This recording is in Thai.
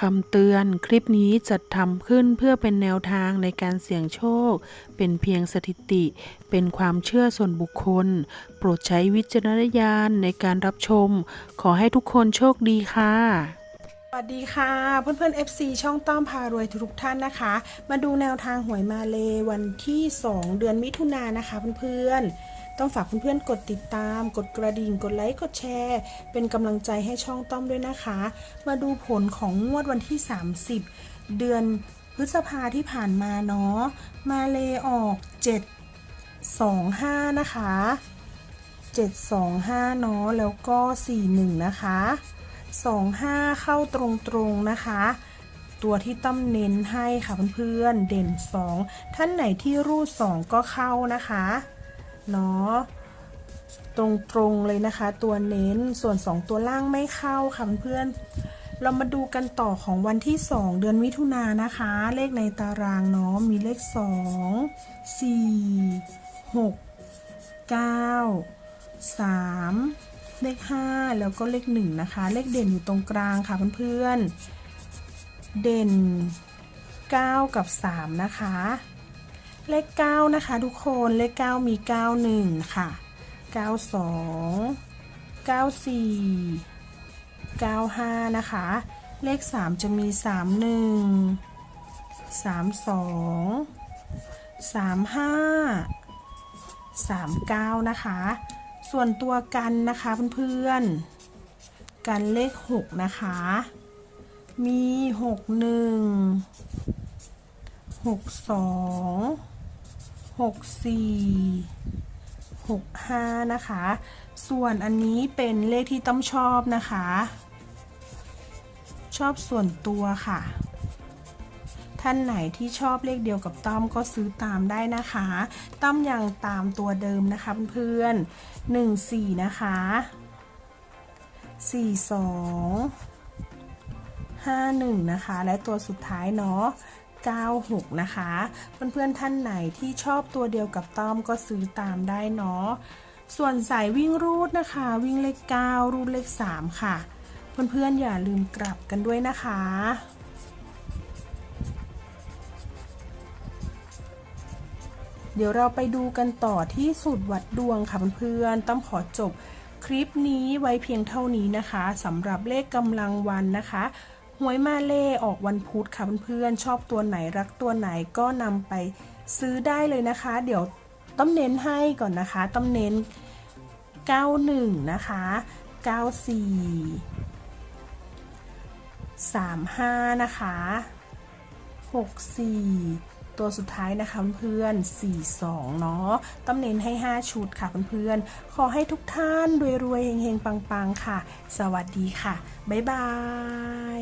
คำเตือนคลิปนี้จัดทำขึ้นเพื่อเป็นแนวทางในการเสี่ยงโชค เป็นเพียงสถิติ เป็นความเชื่อส่วนบุคคล โปรดใช้วิจารณญาณในการรับชม ขอให้ทุกคนโชคดีค่ะ สวัสดีค่ะ เพื่อนๆ FC ช่องต้อมพารวยทุกท่านนะคะ มาดูแนวทางหวยมาเลวันที่ 2 เดือนมิถุนายนนะคะเพื่อนๆ ต้องฝากเพื่อนๆกดติดตาม กดกระดิ่ง กดไลค์ กดแชร์ เป็นกำลังใจให้ช่องต้อมด้วยนะคะ มาดูผลของงวดวันที่ 30 เดือนพฤษภาที่ผ่านมาเนาะ มาเลออก 7 2 5 นะคะ 725 เนาะ แล้วก็ 41 นะคะ 25 เข้าตรงๆ นะคะตัวที่ต้อมเน้นให้ค่ะเพื่อนๆ เด่น 2 ท่านไหนที่รูด 2 ก็เข้านะคะ เนาะตรงๆเลยนะคะ ตัวเน้นส่วน 2 ตัวล่างไม่เข้าค่ะเพื่อนเรามาดูกันต่อของวันที่ 2 เดือนมิถุนายนนะคะ เลขในตารางเนาะมีเลข 2 4 6 9 3 เลข 5 แล้วก็เลข 1 นะคะ เลขเด่นอยู่ตรงกลางค่ะเพื่อนๆเด่น 9 กับ 3 นะคะ เลข 9 นะคะ ทุกคนเลข 9 มี 91 ค่ะ 92 94 95 นะคะ เลข 3 จะมี 31 32 35 39 นะคะ ส่วนตัวกันนะคะเพื่อนๆ กันเลข 6 นะคะ มี 61 62 64 65 นะคะ ส่วนอันนี้เป็นเลขที่ต้อมชอบนะคะ ชอบส่วนตัวค่ะ ท่านไหนที่ชอบเลขเดียวกับต้อมก็ซื้อตามได้นะคะ ต้อมยังตามตัวเดิมนะคะเพื่อนๆหนึ่งสี่นะคะสี่สองห้าหนึ่งนะคะ และตัวสุดท้ายเนาะ 96 นะคะ เพื่อนๆท่านไหนที่ชอบตัวเดียวกับต้อมก็ซื้อตามได้เนาะ ส่วนสายวิ่งรูดนะคะ วิ่งเลข 9 รูดเลข 3 ค่ะ เพื่อนๆอย่าลืมกลับกันด้วยนะคะเดี๋ยวเราไปดูกันต่อที่สูตรวัดดวงค่ะเพื่อนๆ ต้องขอจบคลิปนี้ไว้เพียงเท่านี้นะคะสำหรับเลขกำลังวันนะคะ หวยมาเล่ออกวันพุธค่ะเพื่อนๆชอบตัวไหนรักตัวไหนก็นำไปซื้อได้เลยนะคะ เดี๋ยวต้องเน้นให้ก่อนนะคะต้องเน้น 91 นะคะ 94 35 นะคะ 64 ตัวสุดท้ายนะคะเพื่อนๆ42 เนาะต้องเน้นให้ 5 ชุดค่ะเพื่อนๆ ขอให้ทุกท่านรวยๆเฮงๆ ปังๆ ค่ะ สวัสดีค่ะ บ๊ายบาย